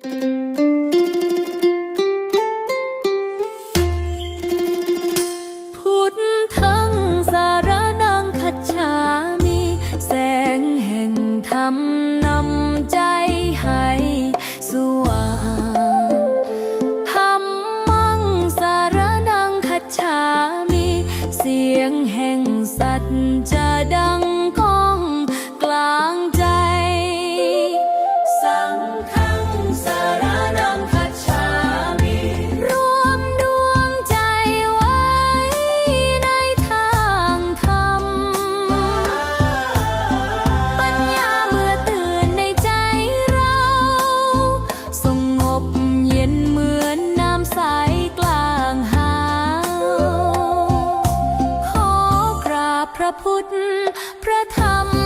พุทธังสารนังคัจฉามิ แสงแห่งธรรมนำใจให้สว่างธรมังสารนังคัจฉามิ เสียงแห่งสัตว์จะดัง พุทธพระธรรม